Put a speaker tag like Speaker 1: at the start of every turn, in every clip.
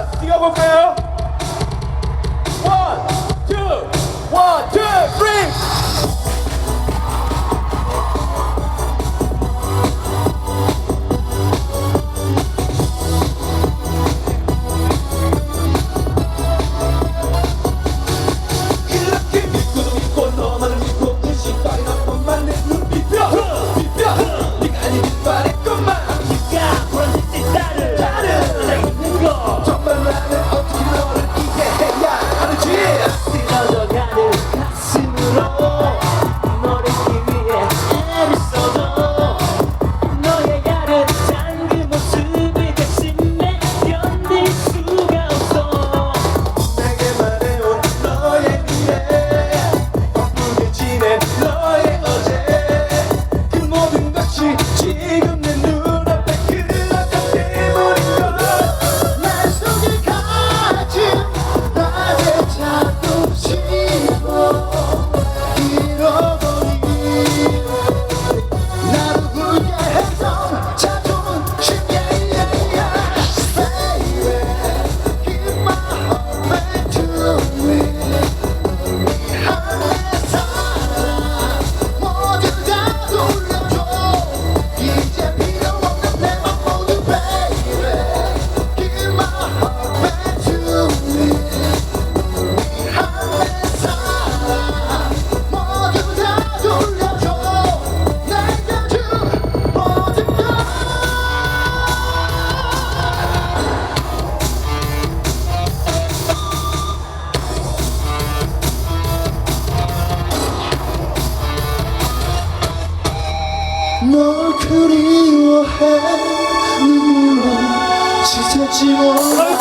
Speaker 1: 자, 뛰어볼까요? 원, 투, 원, 투, 쓰리.
Speaker 2: 널 그리워해. 눈물로 짙었지 못한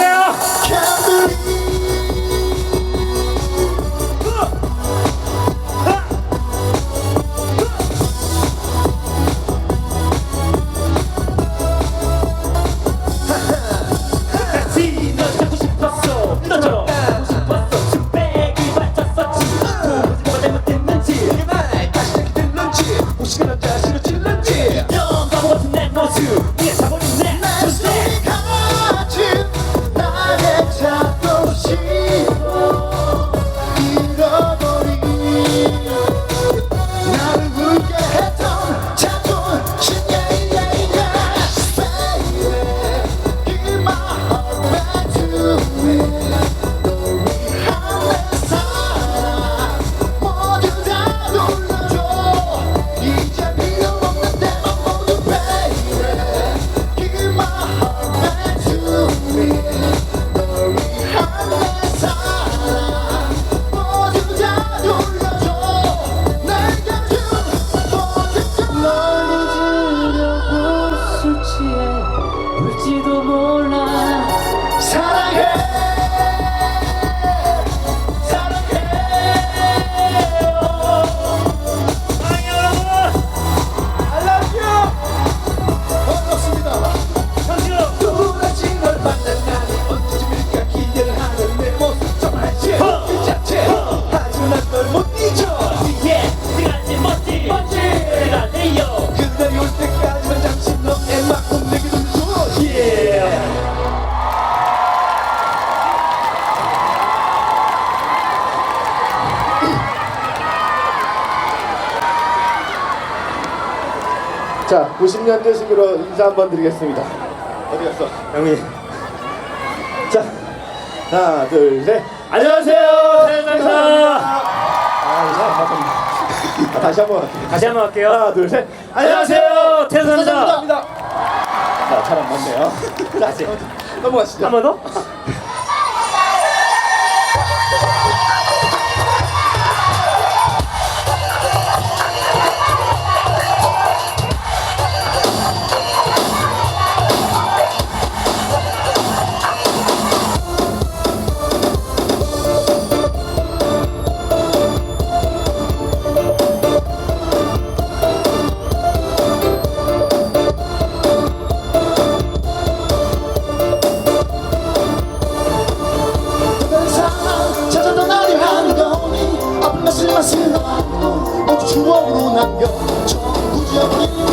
Speaker 1: 자, 90년대식으로 인사 한번 드리겠습니다. 어디 갔어? 형님. 자, 하나, 둘, 셋.
Speaker 3: 안녕하세요. 세상사.
Speaker 1: 아, 이상 맞습니다. 아, 다시 한번
Speaker 3: 다시 한번 할게요.
Speaker 1: 하나, 둘, 셋.
Speaker 3: 안녕하세요.
Speaker 1: 태산사입니다. 자, 잘안 맞네요.
Speaker 3: 다시.
Speaker 1: 넘어가시죠.
Speaker 3: 한 번 더?
Speaker 2: 남겨 전부
Speaker 1: 지역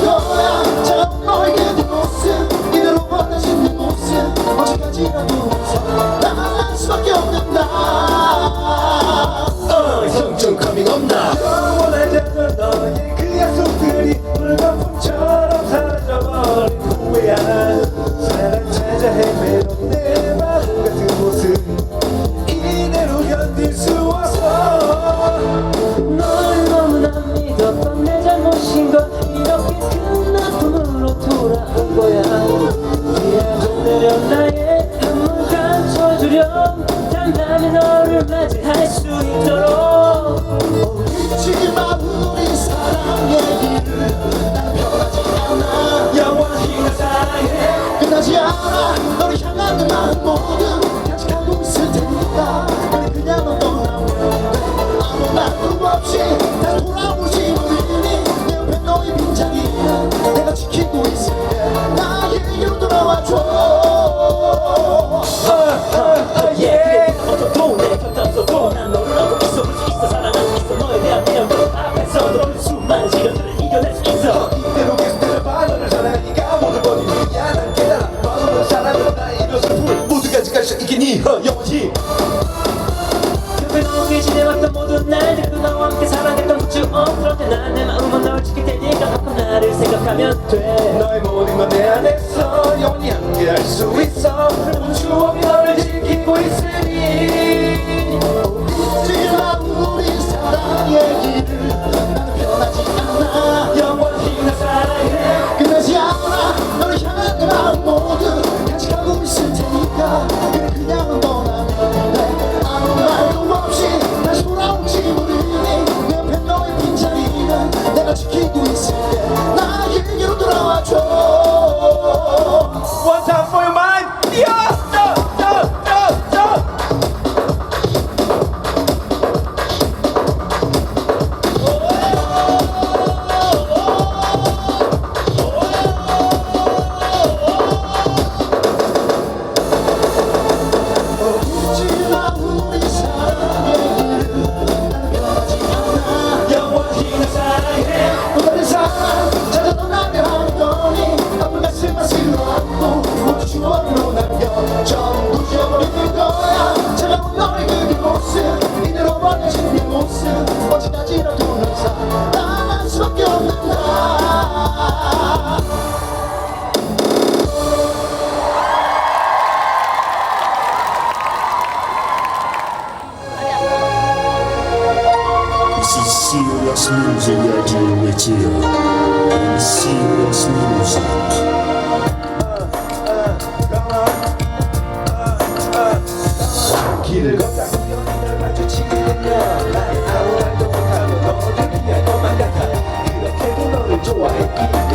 Speaker 1: Karışan yanıma modum 행복해
Speaker 3: 지내왔던 모든 날들 그와 함께 사랑했던 우주어 그런데 난내 마음은 널 지킬 테니까 가끔 나를 생각하면 돼.
Speaker 1: 너의 모든 건 내 안에서 영원히 함께 할 수 있어. 그런 추억이 너를 지키고 있으니.
Speaker 2: 잊지마 우리 사랑의 길을 그냥
Speaker 4: This is serious music I do with you. Serious music.
Speaker 1: 길을 걷다 보면 날 마주치게 되면 난 아무 말도 못하고 너무 느끼할 것만 같아 그렇게도 너를 좋아했기